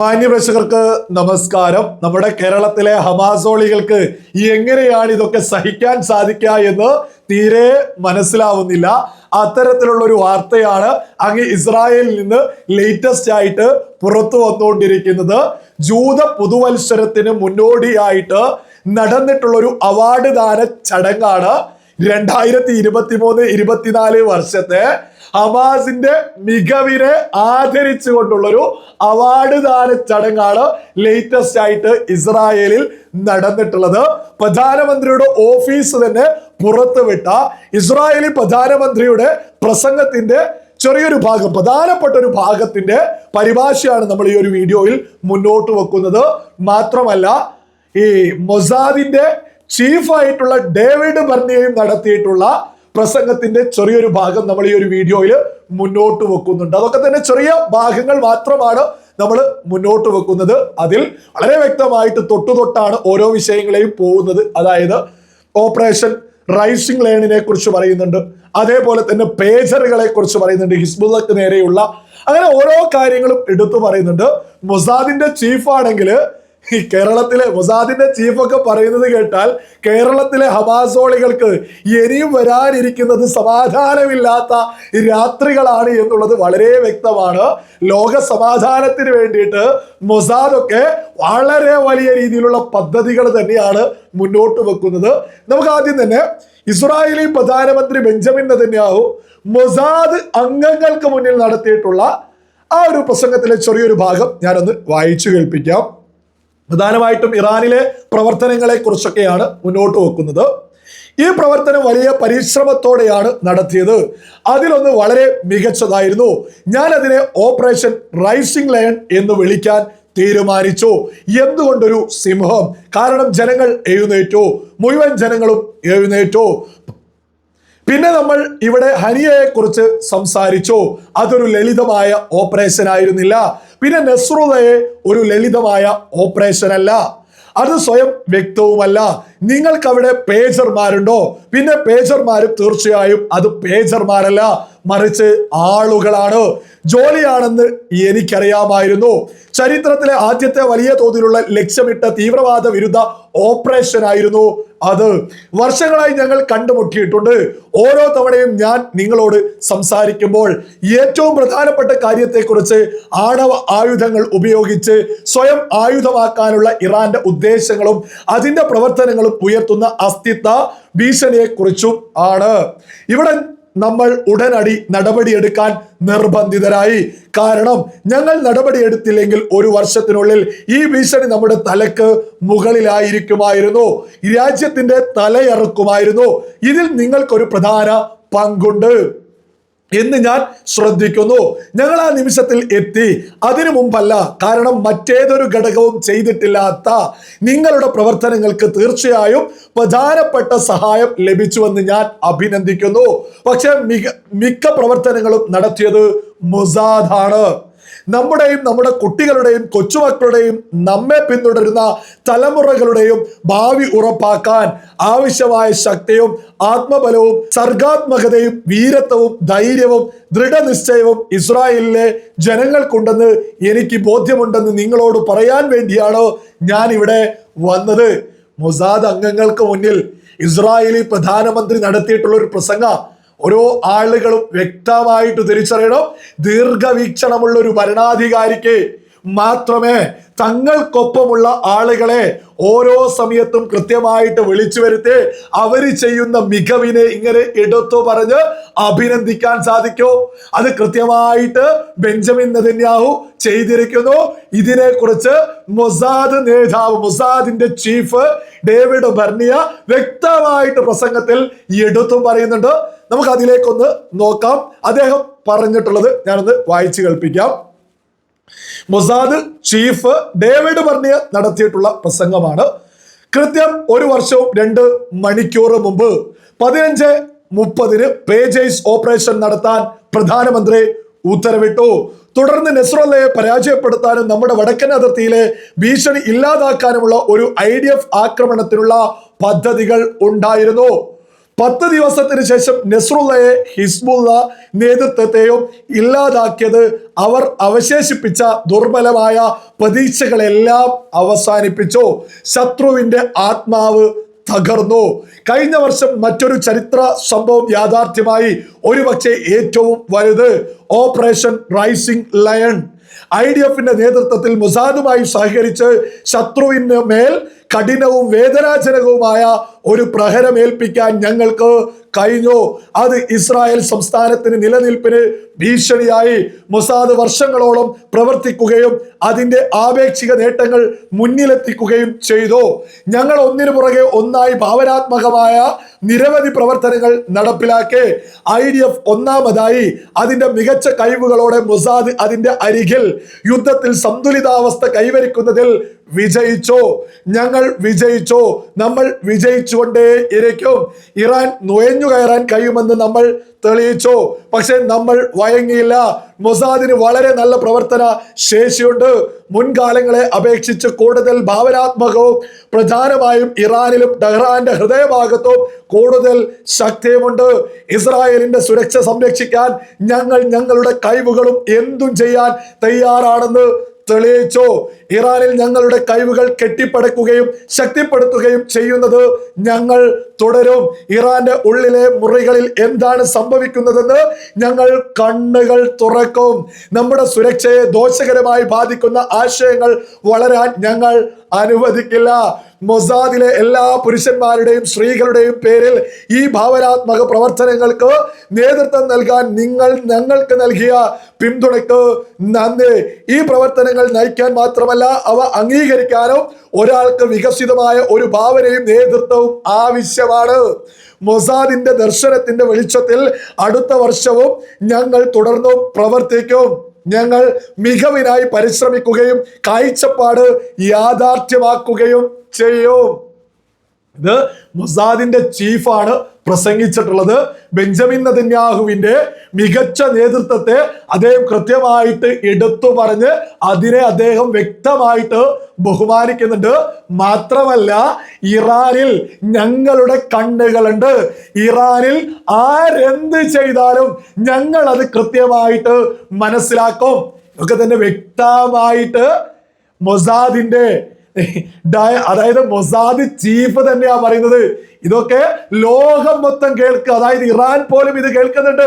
മാന്യപ്രേക്ഷകർക്ക് നമസ്കാരം. നമ്മുടെ കേരളത്തിലെ ഹമാസോളികൾക്ക് എങ്ങനെയാണ് ഇതൊക്കെ സഹിക്കാൻ സാധിക്കുക എന്ന് തീരെ മനസ്സിലാവുന്നില്ല. അത്തരത്തിലുള്ള ഒരു വാർത്തയാണ് അങ്ങ് ഇസ്രായേലിൽ നിന്ന് ലേറ്റസ്റ്റ് ആയിട്ട് പുറത്തു വന്നുകൊണ്ടിരിക്കുന്നത്. ജൂത പുതുവത്സരത്തിന് മുന്നോടിയായിട്ട് നടന്നിട്ടുള്ള ഒരു അവാർഡ് ദാന ചടങ്ങാണ് രണ്ടായിരത്തി ഇരുപത്തി മൂന്ന് ഇരുപത്തിനാല് വർഷത്തെ ഹമാസിന്റെ മികവിനെ ആദരിച്ചുകൊണ്ടുള്ളൊരു അവാർഡ് ദാന ചടങ്ങാണ് ലേറ്റസ്റ്റ് ആയിട്ട് ഇസ്രായേലിൽ നടന്നിട്ടുള്ളത്. പ്രധാനമന്ത്രിയുടെ ഓഫീസ് തന്നെ പുറത്തുവിട്ട ഇസ്രായേലി പ്രധാനമന്ത്രിയുടെ പ്രസംഗത്തിന്റെ ചെറിയൊരു ഭാഗം പ്രധാനപ്പെട്ട ഒരു ഭാഗത്തിന്റെ പരിഭാഷയാണ് നമ്മൾ ഈ ഒരു വീഡിയോയിൽ മുന്നോട്ട് വെക്കുന്നത്. മാത്രമല്ല ഈ മൊസാദിന്റെ ചീഫ് ആയിട്ടുള്ള ഡേവിഡ് ബർണിയയും നടത്തിയിട്ടുള്ള പ്രസംഗത്തിന്റെ ചെറിയൊരു ഭാഗം നമ്മൾ ഈ ഒരു വീഡിയോയിൽ മുന്നോട്ട് വെക്കുന്നുണ്ട്. അതൊക്കെ തന്നെ ചെറിയ ഭാഗങ്ങൾ മാത്രമാണ് നമ്മൾ മുന്നോട്ട് വെക്കുന്നത്. അതിൽ വളരെ വ്യക്തമായിട്ട് തൊട്ടു തൊട്ടാണ് ഓരോ വിഷയങ്ങളെയും പോകുന്നത്. അതായത് ഓപ്പറേഷൻ റൈസിംഗ് ലേണിനെ കുറിച്ച് പറയുന്നുണ്ട്. അതേപോലെ തന്നെ പേജറുകളെ കുറിച്ച് പറയുന്നുണ്ട്. ഹിസ്ബുള്ളക്ക് നേരെയുള്ള അങ്ങനെ ഓരോ കാര്യങ്ങളും എടുത്തു പറയുന്നുണ്ട്. മൊസാദിന്റെ ചീഫ് ആണെങ്കിൽ ഈ കേരളത്തിലെ മൊസാദിന്റെ ചീഫൊക്കെ പറയുന്നത് കേട്ടാൽ കേരളത്തിലെ ഹമാസോളികൾക്ക് ഇനിയും വരാനിരിക്കുന്നത് സമാധാനമില്ലാത്ത രാത്രികളാണ് എന്നുള്ളത് വളരെ വ്യക്തമാണ്. ലോക സമാധാനത്തിന് വേണ്ടിയിട്ട് മൊസാദൊക്കെ വളരെ വലിയ രീതിയിലുള്ള പദ്ധതികൾ തന്നെയാണ് മുന്നോട്ട് വെക്കുന്നത്. നമുക്ക് ആദ്യം തന്നെ ഇസ്രായേലി പ്രധാനമന്ത്രി ബെഞ്ചമിൻ നെതന്യാഹു മൊസാദ് അംഗങ്ങൾക്ക് മുന്നിൽ നടത്തിയിട്ടുള്ള ആ ഒരു പ്രസംഗത്തിലെ ചെറിയൊരു ഭാഗം ഞാനൊന്ന് വായിച്ചു കേൾപ്പിക്കാം. പ്രധാനമായിട്ടും ഇറാനിലെ പ്രവർത്തനങ്ങളെ കുറിച്ചൊക്കെയാണ് മുന്നോട്ട് വെക്കുന്നത്. ഈ പ്രവർത്തനം വലിയ പരിശ്രമത്തോടെയാണ് നടത്തിയത്. അതിലൊന്ന് വളരെ മികച്ചതായിരുന്നു. ഞാൻ അതിനെ ഓപ്പറേഷൻ റൈസിംഗ് ലയൺ എന്ന് വിളിക്കാൻ തീരുമാനിച്ചു. എന്തുകൊണ്ടൊരു സിംഹം? കാരണം ജനങ്ങൾ എഴുന്നേറ്റു. മുഴുവൻ ജനങ്ങളും എഴുന്നേറ്റു. പിന്നെ നമ്മൾ ഇവിടെ ഹനിയയെ കുറിച്ച് സംസാരിച്ചു. അതൊരു ലളിതമായ ഓപ്പറേഷൻ ആയിരുന്നില്ല പിന്നെ നെസ്രുതയെ ഒരു ലളിതമായ ഓപ്പറേഷൻ അല്ല. അത് സ്വയം വ്യക്തവുമല്ല. നിങ്ങൾക്ക് അവിടെ പേജർമാരുണ്ടോ പിന്നെ പേജർമാരും തീർച്ചയായും അത് പേജർമാരല്ല മറിച്ച് ആളുകളാണ്. ജോലിയാണെന്ന് എനിക്കറിയാമായിരുന്നു. ചരിത്രത്തിലെ ആദ്യത്തെ വലിയ തോതിലുള്ള ലക്ഷ്യമിട്ട തീവ്രവാദ വിരുദ്ധ ഓപ്പറേഷൻ ആയിരുന്നു അത്. വർഷങ്ങളായി ഞങ്ങൾ കണ്ടുമുട്ടിയിട്ടുണ്ട്. ഓരോ തവണയും ഞാൻ നിങ്ങളോട് സംസാരിക്കുമ്പോൾ ഏറ്റവും പ്രധാനപ്പെട്ട കാര്യത്തെക്കുറിച്ച് ആണവ ആയുധങ്ങൾ ഉപയോഗിച്ച് സ്വയം ആയുധമാക്കാനുള്ള ഇറാന്റെ ഉദ്ദേശങ്ങളും അതിന്റെ പ്രവർത്തനങ്ങളും ഉയർത്തുന്ന അസ്തിത്വ ഭീഷണിയെക്കുറിച്ചും ആണ്. ഇവിടെ നമ്മൾ ഉടനടി നടപടിയെടുക്കാൻ നിർബന്ധിതരായി. കാരണം ഞങ്ങൾ നടപടിയെടുത്തില്ലെങ്കിൽ ഒരു വർഷത്തിനുള്ളിൽ ഈ ഭീഷണി നമ്മുടെ തലക്ക് മുകളിലായിരിക്കുമായിരുന്നു. രാജ്യത്തിന്റെ തലയിറക്കുമായിരുന്നു. ഇതിൽ നിങ്ങൾക്കൊരു പ്രധാന പങ്കുണ്ട്. എന്ന് ഞാൻ ശ്രദ്ധിക്കുന്നു. ഞങ്ങൾ ആ നിമിഷത്തിൽ എത്തി. അതിനു മുമ്പല്ല കാരണം മറ്റേതൊരു ഘടകവും ചെയ്തിട്ടില്ലാത്ത നിങ്ങളുടെ പ്രവർത്തനങ്ങൾക്ക് തീർച്ചയായും പ്രധാനപ്പെട്ട സഹായം ലഭിച്ചുവെന്ന് ഞാൻ അഭിനന്ദിക്കുന്നു. പക്ഷെ മിക മിക്ക പ്രവർത്തനങ്ങളും നടത്തിയത് മുസാദാണ്. നമ്മുടെയും നമ്മുടെ കുട്ടികളുടെയും കൊച്ചുമക്കളുടെയും നമ്മെ പിന്തുടരുന്ന തലമുറകളുടെയും ഭാവി ഉറപ്പാക്കാൻ ആവശ്യമായ ശക്തിയും ആത്മബലവും സർഗാത്മകതയും വീരത്വവും ധൈര്യവും ദൃഢനിശ്ചയവും ഇസ്രായേലിലെ ജനങ്ങൾക്കുണ്ടെന്ന് എനിക്ക് ബോധ്യമുണ്ടെന്ന് നിങ്ങളോട് പറയാൻ വേണ്ടിയാണ് ഞാൻ ഇവിടെ വന്നത്. മൊസാദ് അംഗങ്ങൾക്ക് മുന്നിൽ ഇസ്രായേലി പ്രധാനമന്ത്രി നടത്തിയിട്ടുള്ള ഒരു പ്രസംഗ. ഓരോ ആളുകളും വ്യക്തമായിട്ട് തിരിച്ചറിയണം. ദീർഘവീക്ഷണമുള്ള ഒരു ഭരണാധികാരിക്ക് മാത്രമേ തങ്ങൾക്കൊപ്പമുള്ള ആളുകളെ ഓരോ സമയത്തും കൃത്യമായിട്ട് വിളിച്ചു വരുത്തി അവർ ചെയ്യുന്ന മികവിനെ ഇങ്ങനെ എടുത്തു പറഞ്ഞ് അഭിനന്ദിക്കാൻ സാധിക്കൂ. അത് കൃത്യമായിട്ട് ബെഞ്ചമിൻ നെതന്യാഹു ചെയ്തിരിക്കുന്നു. ഇതിനെക്കുറിച്ച് മൊസാദ് നേതാവ് മൊസാദിന്റെ ചീഫ് ഡേവിഡ് ബർണിയ വ്യക്തമായിട്ട് പ്രസംഗത്തിൽ എടുത്തും പറയുന്നുണ്ട്. നമുക്ക് അതിലേക്കൊന്ന് നോക്കാം. അദ്ദേഹം പറഞ്ഞിട്ടുള്ളത് ഞാനൊന്ന് വായിച്ചു കേൾപ്പിക്കാം. മൊസാദ് ചീഫ് ഡേവിഡ് ബർണിയ നടത്തിയിട്ടുള്ള പ്രസംഗമാണ്. കൃത്യം ഒരു വർഷവും രണ്ട് മണിക്കൂർ മുമ്പ് പതിനഞ്ച് മുപ്പതിന് പേജൈസ് ഓപ്പറേഷൻ നടത്താൻ പ്രധാനമന്ത്രി ഉത്തരവിട്ടു. തുടർന്ന് നെസ്രല്ലയെ പരാജയപ്പെടുത്താനും നമ്മുടെ വടക്കൻ അതിർത്തിയിലെ ഭീഷണി ഇല്ലാതാക്കാനുമുള്ള ഒരു ഐ ആക്രമണത്തിനുള്ള പദ്ധതികൾ ഉണ്ടായിരുന്നു. പത്ത് ദിവസത്തിന് ശേഷം നെസ്രുള്ളയെ ഹിസ്ബുള്ള നേതൃത്വത്തെയും ഇല്ലാതാക്കിയത് അവർ അവശേഷിപ്പിച്ച ദുർബലമായ പ്രതീക്ഷകളെല്ലാം അവസാനിപ്പിച്ചു. ശത്രുവിന്റെ ആത്മാവ് തകർന്നു. കഴിഞ്ഞ വർഷം മറ്റൊരു ചരിത്ര സംഭവം യാഥാർത്ഥ്യമായി ഒരുപക്ഷെ ഏറ്റവും വലുത്. Operation rising lion. I D എഫിന്റെ നേതൃത്വത്തിൽ മുസാദുമായി സഹകരിച്ച് ശത്രുവിന് മേൽ കഠിനവും വേദനാജനകവുമായ ഒരു പ്രഹരം ഏൽപ്പിക്കാൻ ഞങ്ങൾക്ക് കഴിഞ്ഞു. അത് ഇസ്രായേൽ സംസ്ഥാനത്തിന് നിലനിൽപ്പിന് ഭീഷണിയായി മൊസാദ് വർഷങ്ങളോളം പ്രവർത്തിക്കുകയും അതിന്റെ ആപേക്ഷിക നേട്ടങ്ങൾ മുന്നിലെത്തിക്കുകയും ചെയ്തു. ഞങ്ങൾ ഒന്നിനു പുറകെ ഒന്നായി ഭാവനാത്മകമായ നിരവധി പ്രവർത്തനങ്ങൾ നടപ്പിലാക്കി. ഐ ഡി എഫ് ഒന്നാമതായി അതിന്റെ മികച്ച കഴിവുകളോടെ മൊസാദ് അതിന്റെ അരികിൽ യുദ്ധത്തിൽ സന്തുലിതാവസ്ഥ കൈവരിക്കുന്നതിൽ വിജയിച്ചു? ഞങ്ങൾ വിജയിച്ചോ? നമ്മൾ വിജയിച്ചുകൊണ്ടേ ഇരിക്കും. ഇറാൻ നുഴഞ്ഞു കയറാൻ കഴിയുമെന്ന് നമ്മൾ തെളിയിച്ചു? പക്ഷെ നമ്മൾ വഴങ്ങിയില്ല. മൊസാദിന് വളരെ നല്ല പ്രവർത്തന ശേഷിയുണ്ട്. മുൻകാലങ്ങളെ അപേക്ഷിച്ച് കൂടുതൽ ഭാവനാത്മകവും പ്രധാനമായും ഇറാനിലും ടെഹ്റാന്റെ ഹൃദയഭാഗത്തും കൂടുതൽ ശക്തിയുമുണ്ട്. ഇസ്രായേലിന്റെ സുരക്ഷ സംരക്ഷിക്കാൻ ഞങ്ങൾ ഞങ്ങളുടെ കഴിവുകളും എന്തും ചെയ്യാൻ തയ്യാറാണെന്ന് തെളിയിച്ചു. ഇറാനിൽ ഞങ്ങളുടെ കഴിവുകൾ കെട്ടിപ്പടക്കുകയും ശക്തിപ്പെടുത്തുകയും ചെയ്യുന്നത് ഞങ്ങൾ തുടരും. ഇറാന്റെ ഉള്ളിലെ മുറികളിൽ എന്താണ് സംഭവിക്കുന്നതെന്ന് ഞങ്ങൾ കണ്ണുകൾ തുറക്കും. നമ്മുടെ സുരക്ഷയെ ദോഷകരമായി ബാധിക്കുന്ന ആശയങ്ങൾ വളരാൻ ഞങ്ങൾ അനുവദിക്കില്ല. മൊസാദിലെ എല്ലാ പുരുഷന്മാരുടെയും സ്ത്രീകളുടെയും പേരിൽ ഈ ഭാവനാത്മക പ്രവർത്തനങ്ങൾക്ക് നേതൃത്വം നൽകാൻ നിങ്ങൾ ഞങ്ങൾക്ക് നൽകിയ പിന്തുണയ്ക്ക് നന്ദി. ഈ പ്രവർത്തനങ്ങൾ നയിക്കാൻ മാത്രമല്ല അവ അംഗീകരിക്കാനും ഒരാൾക്ക് വികസിതമായ ഒരു ഭാവനയും നേതൃത്വവും ആവശ്യമാണ്. മൊസാദിന്റെ ദർശനത്തിന്റെ വെളിച്ചത്തിൽ അടുത്ത വർഷവും ഞങ്ങൾ തുടർന്നും പ്രവർത്തിക്കും. ഞങ്ങൾ മികവിനായി പരിശ്രമിക്കുകയും കാഴ്ചപ്പാട് യാഥാർത്ഥ്യമാക്കുകയും ചെയ്യും. ഇത് മൊസാദിന്റെ ചീഫാണ് പ്രസംഗിച്ചിട്ടുള്ളത്. ബെഞ്ചമിൻ നദന്യാഹുവിന്റെ മികച്ച നേതൃത്വത്തെ അദ്ദേഹം കൃത്യമായിട്ട് എടുത്തു പറഞ്ഞ് അതിനെ അദ്ദേഹം വ്യക്തമായിട്ട് ബഹുമാനിക്കുന്നുണ്ട്. മാത്രമല്ല ഇറാനിൽ ഞങ്ങളുടെ കണ്ണുകളുണ്ട്. ഇറാനിൽ ആരെന്ത് ചെയ്താലും ഞങ്ങൾ അത് കൃത്യമായിട്ട് മനസ്സിലാക്കും. ഒക്കെ തന്നെ വ്യക്തമായിട്ട് മൊസാദിന്റെ അതായത് മൊസാദ് ചീഫ് തന്നെയാ പറയുന്നത്. ഇതൊക്കെ ലോകം മൊത്തം കേൾക്കുക. അതായത് ഇറാൻ പോലും ഇത് കേൾക്കുന്നുണ്ട്.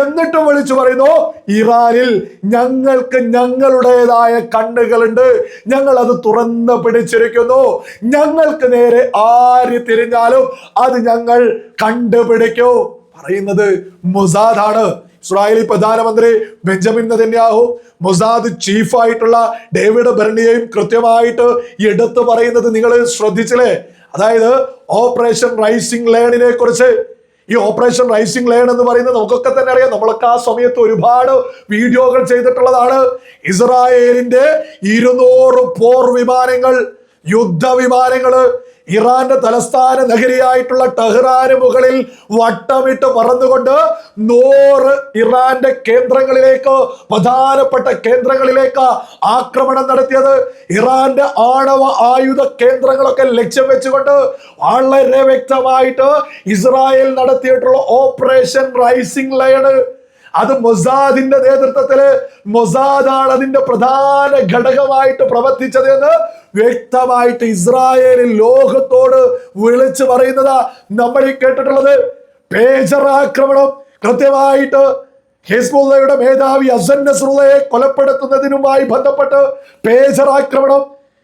എന്നിട്ടും വിളിച്ചു പറയുന്നു ഇറാനിൽ ഞങ്ങൾക്ക് ഞങ്ങളുടേതായ കണ്ണുകളുണ്ട്. ഞങ്ങൾ അത് തുറന്ന് പിടിച്ചിരിക്കുന്നു. ഞങ്ങൾക്ക് നേരെ ആര് തിരിഞ്ഞാലും അത് ഞങ്ങൾ കണ്ടുപിടിക്കൂ. പറയുന്നത് മൊസാദാണ്. ഇസ്രായേലി പ്രധാനമന്ത്രി ബെഞ്ചമിൻ നെതന്യാഹു മൊസാദ് ചീഫായിട്ടുള്ള ഡേവിഡ് ബെർണിയെയും കൃത്യമായിട്ട് എടുത്തു പറയുന്നത് നിങ്ങൾ ശ്രദ്ധിച്ചില്ലേ? അതായത് ഓപ്പറേഷൻ റൈസിംഗ് ലേണിനെ കുറിച്ച്. ഈ ഓപ്പറേഷൻ റൈസിംഗ് ലേൺ എന്ന് പറയുന്നത് നമുക്കൊക്കെ തന്നെ അറിയാം. നമ്മളൊക്കെ ആ സമയത്ത് ഒരുപാട് വീഡിയോകൾ ചെയ്തിട്ടുള്ളതാണ്. ഇസ്രായേലിന്റെ ഇരുന്നൂറ് പോർ വിമാനങ്ങൾ യുദ്ധവിമാനങ്ങൾ ഇറാന്റെ തലസ്ഥാന നഗരിയായിട്ടുള്ള ടെഹ്റാന് മുകളിൽ വട്ടമിട്ട് പറന്നുകൊണ്ട് നൂറ് ഇറാന്റെ കേന്ദ്രങ്ങളിലേക്ക് പ്രധാനപ്പെട്ട കേന്ദ്രങ്ങളിലേക്ക് ആക്രമണം നടത്തിയത്. ഇറാന്റെ ആണവ ആയുധ കേന്ദ്രങ്ങളൊക്കെ ലക്ഷ്യം വെച്ചുകൊണ്ട് വളരെ വ്യക്തമായിട്ട് ഇസ്രായേൽ നടത്തിയിട്ടുള്ള ഓപ്പറേഷൻ റൈസിംഗ് ലയണ്. അത് മൊസാദിന്റെ നേതൃത്വത്തിൽ മൊസാദാണ് അതിന്റെ പ്രധാന ഘടകമായിട്ട് പ്രവർത്തിച്ചത് എന്ന് വ്യക്തമായിട്ട് ഇസ്രായേലിൽ ലോകത്തോട് വിളിച്ചു പറയുന്നതാ നമ്മൾ ഈ കേട്ടിട്ടുള്ളത്. പേജർ ആക്രമണം കൃത്യമായിട്ട് ഹിസ്ബുള്ളയുടെ മേധാവി അസൻ നസ്രുള്ളയെ കൊലപ്പെടുത്തുന്നതിനുമായി ബന്ധപ്പെട്ട് പേജർ ആക്രമണം.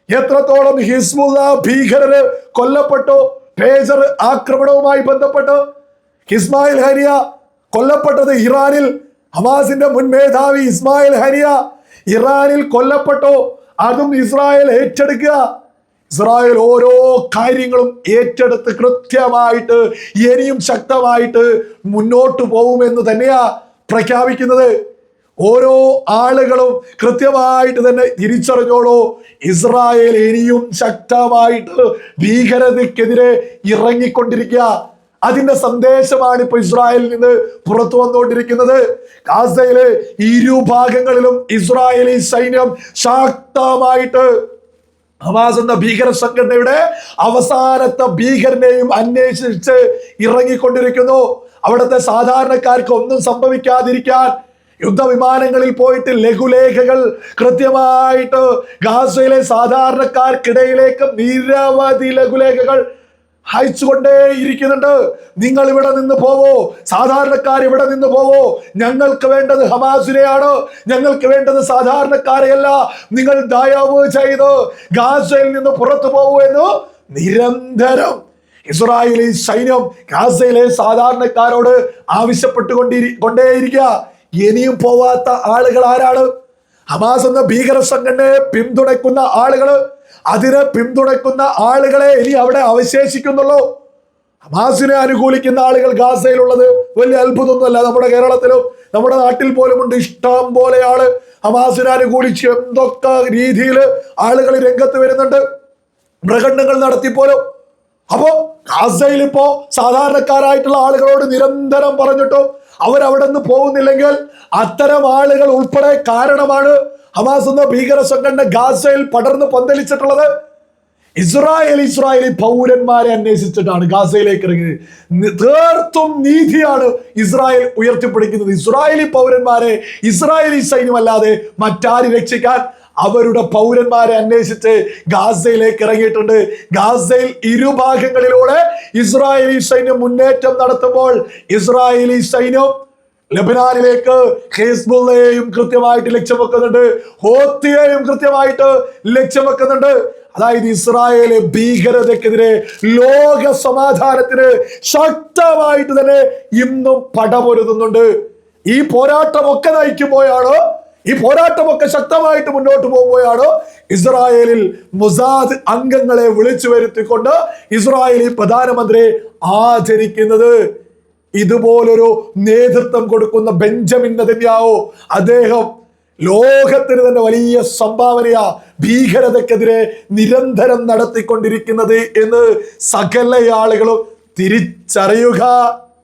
എത്രത്തോളം ഹിസ്ബുള്ള ഭീകരര് കൊല്ലപ്പെട്ടു പേജർ ആക്രമണവുമായി ബന്ധപ്പെട്ട്. ഇസ്മായിൽ ഹനിയ കൊല്ലപ്പെട്ടത് ഇറാനിൽ ഹമാസിന്റെ മുൻ മേധാവി ഇസ്മായിൽ ഹരിയ ഇറാനിൽ കൊല്ലപ്പെട്ടോ? അതും ഇസ്രായേൽ ഏറ്റെടുക്കുക. ഇസ്രായേൽ ഓരോ കാര്യങ്ങളും ഏറ്റെടുത്ത് കൃത്യമായിട്ട് ഇനിയും ശക്തമായിട്ട് മുന്നോട്ട് പോകുമെന്ന് തന്നെയാ പ്രഖ്യാപിക്കുന്നത്. ഓരോ ആളുകളും കൃത്യമായിട്ട് തന്നെ തിരിച്ചറിഞ്ഞോളൂ ഇസ്രായേൽ ഇനിയും ശക്തമായിട്ട് ഭീകരതയ്ക്കെതിരെ ഇറങ്ങിക്കൊണ്ടിരിക്കുക. അതിന്റെ സന്ദേശമാണ് ഇപ്പൊ ഇസ്രായേലിൽ നിന്ന് പുറത്തു വന്നുകൊണ്ടിരിക്കുന്നത്. ഗാസയിലെ ഇരുഭാഗങ്ങളിലും ഇസ്രായേലി സൈന്യം ശക്തമായിട്ട് ഹമാസ് എന്ന ഭീകര സംഘടനയുടെ അവസാനത്തെ ഭീകരനെയും അന്വേഷിച്ച് ഇറങ്ങിക്കൊണ്ടിരിക്കുന്നു. അവിടുത്തെ സാധാരണക്കാർക്ക് ഒന്നും സംഭവിക്കാതിരിക്കാൻ യുദ്ധവിമാനങ്ങളിൽ പോയിട്ട് ലഘുലേഖകൾ കൃത്യമായിട്ട് ഗാസയിലെ സാധാരണക്കാർക്കിടയിലേക്ക് നിരവധി ലഘുലേഖകൾ അയച്ചുകൊണ്ടേ ഇരിക്കുന്നുണ്ട് നിങ്ങൾ ഇവിടെ നിന്ന് പോവോ? സാധാരണക്കാർ ഇവിടെ നിന്ന് പോവോ? ഞങ്ങൾക്ക് വേണ്ടത് ഹമാസിനെയാണ്. ഞങ്ങൾക്ക് വേണ്ടത് സാധാരണക്കാരെയല്ല. നിങ്ങൾ ദയവ് ചെയ്ത് ഗാസയിൽ നിന്ന് പുറത്തു പോകൂ എന്ന് നിരന്തരം ഇസ്രായേലി സൈന്യം ഗാസയിലെ സാധാരണക്കാരോട് ആവശ്യപ്പെട്ടുകൊണ്ടിരി കൊണ്ടേയിരിക്കുക ഇനിയും പോവാത്ത ആളുകൾ ആരാണ്? ഹമാസ് എന്ന ഭീകര സംഘടനയെ പിന്തുണയ്ക്കുന്ന ആളുകൾ അതിനെ പിന്തുണയ്ക്കുന്ന ആളുകളെ ഇനി അവിടെ അവശേഷിക്കുന്നുള്ളൂ. ഹമാസിനെ അനുകൂലിക്കുന്ന ആളുകൾ ഗാസയിലുള്ളത് വലിയ അത്ഭുതമൊന്നുമല്ല. നമ്മുടെ കേരളത്തിലും നമ്മുടെ നാട്ടിൽ പോലും ഉണ്ട് ഇഷ്ടം പോലെ ആൾ ഹമാസിനെ അനുകൂലിച്ച് എന്തൊക്കെ രീതിയിൽ ആളുകൾ രംഗത്ത് വരുന്നുണ്ട്. പ്രകടനങ്ങൾ നടത്തിപ്പോലും അപ്പോ ഗാസയിൽ ഇപ്പോ സാധാരണക്കാരായിട്ടുള്ള ആളുകളോട് നിരന്തരം പറഞ്ഞിട്ടോ അവരവിടെ നിന്ന് പോകുന്നില്ലെങ്കിൽ അത്തരം ആളുകൾ ഉൾപ്പെടെ കാരണമാണ് ഹമാസ് എന്ന ഭീകര സംഘടന ഗാസയിൽ പടർന്ന് പന്തലിച്ചിട്ടുള്ളത് ഇസ്രായേൽ ഇസ്രായേലി പൗരന്മാരെ അന്വേഷിച്ചിട്ടാണ്. ഗാസയിലേക്ക് ഇറങ്ങിയത് തീർത്തും നീതിയാണ് ഇസ്രായേൽ ഉയർത്തിപ്പിടിക്കുന്നത്. ഇസ്രായേലി പൗരന്മാരെ ഇസ്രായേലി സൈന്യമല്ലാതെ മറ്റാര് രക്ഷിക്കാൻ അവരുടെ പൗരന്മാരെ അന്വേഷിച്ച് ഗാസയിലേക്ക് ഇറങ്ങിയിട്ടുണ്ട്. ഗാസയിൽ ഇരുഭാഗങ്ങളിലൂടെ ഇസ്രായേലി സൈന്യം മുന്നേറ്റം നടത്തുമ്പോൾ ഇസ്രായേലി സൈന്യം ലബനാനിലേക്ക് ഹെസ്ബുള്ളയെയും കൃത്യമായിട്ട് ലക്ഷ്യം വെക്കുന്നുണ്ട് ഹോത്തിയെയും കൃത്യമായിട്ട് ലക്ഷ്യം വെക്കുന്നുണ്ട് അതായത് ഇസ്രായേൽ ഭീകരതയ്ക്കെതിരെ ലോക സമാധാനത്തിന് ശക്തമായിട്ട് തന്നെ ഇന്നും പടപൊരുതുന്നുണ്ട്. ഈ പോരാട്ടമൊക്കെ നയിക്കുമ്പോഴാണ്? ഈ പോരാട്ടമൊക്കെ ശക്തമായിട്ട് മുന്നോട്ട് പോകുമ്പോഴാണ്? ഇസ്രായേലിൽ മുസാദ് അംഗങ്ങളെ വിളിച്ചു വരുത്തിക്കൊണ്ട് ഇസ്രായേലി പ്രധാനമന്ത്രിയെ ആചരിക്കുന്നത് ഇതുപോലൊരു നേതൃത്വം കൊടുക്കുന്ന ബെഞ്ചമിൻ നദന്യാവോ അദ്ദേഹം ലോകത്തിന് തന്നെ വലിയ സംഭാവനയാ ഭീകരതക്കെതിരെ നിരന്തരം നടത്തിക്കൊണ്ടിരിക്കുന്നത് എന്ന് സകല ആളുകളും തിരിച്ചറിയുക.